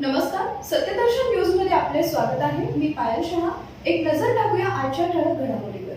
नमस्कार सत्यदर्शन न्यूजमध्ये आपले स्वागत आहे. मी पायल शहा. एक नजर टाकूया आजच्या ठळक घडामोडीवर.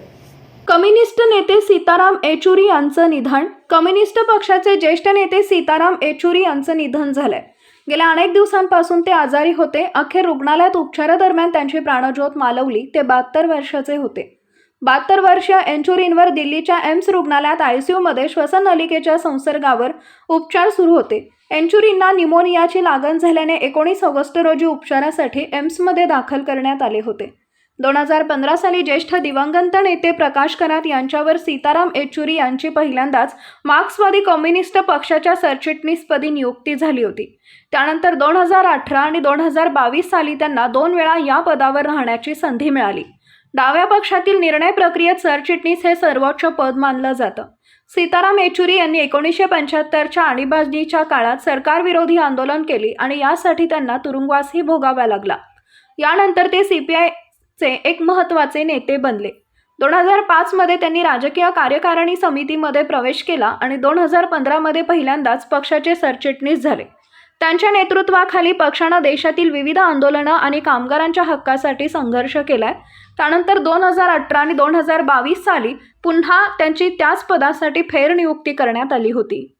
कम्युनिस्ट नेते सीताराम येचुरी यांचं निधन. कम्युनिस्ट पक्षाचे ज्येष्ठ नेते सीताराम येचुरी यांचं निधन झालंय. गेल्या अनेक दिवसांपासून ते आजारी होते. अखेर रुग्णालयात उपचारादरम्यान त्यांची प्राणज्योत मालवली. ते बहात्तर वर्षाचे होते. बहात्तर वर्षीय एन्चुरींवर दिल्लीच्या एम्स रुग्णालयात आयसीयूमध्ये श्वसन नलिकेच्या संसर्गावर उपचार सुरू होते. एन्चुरींना निमोनियाची लागण झाल्याने एकोणीस ऑगस्ट रोजी उपचारासाठी एम्समध्ये दाखल करण्यात आले होते. दोन हजार पंधरा साली ज्येष्ठ दिवंगत नेते प्रकाश करात यांच्यावर सीताराम येचुरी यांची पहिल्यांदाच मार्क्सवादी कम्युनिस्ट पक्षाच्या सरचिटणीसपदी नियुक्ती झाली होती. त्यानंतर दोन हजार अठरा आणि दोन हजार बावीस साली त्यांना दोन वेळा या पदावर राहण्याची संधी मिळाली. डाव्या पक्षातील निर्णय प्रक्रियेत सरचिटणीस हे सर्वोच्च पद मानलं जातं. सीताराम येचुरी यांनी एकोणीसशे पंच्याहत्तरच्या आणीबाणीच्या काळात सरकारविरोधी आंदोलन केले आणि यासाठी त्यांना तुरुंगवासही भोगावा लागला. यानंतर ते सीपीआयचे एक महत्त्वाचे नेते बनले. दोन हजार पाचमध्ये त्यांनी राजकीय कार्यकारिणी समितीमध्ये प्रवेश केला आणि दोन हजार पंधरामध्ये पहिल्यांदाच पक्षाचे सरचिटणीस झाले. त्यांच्या नेतृत्वाखाली पक्षानं देशातील विविध आंदोलनं आणि कामगारांच्या हक्कासाठी संघर्ष केलाय. त्यानंतर दोन हजार अठरा आणि दोन हजार बावीस साली पुन्हा त्यांची त्याच पदासाठी फेरनियुक्ती करण्यात आली होती.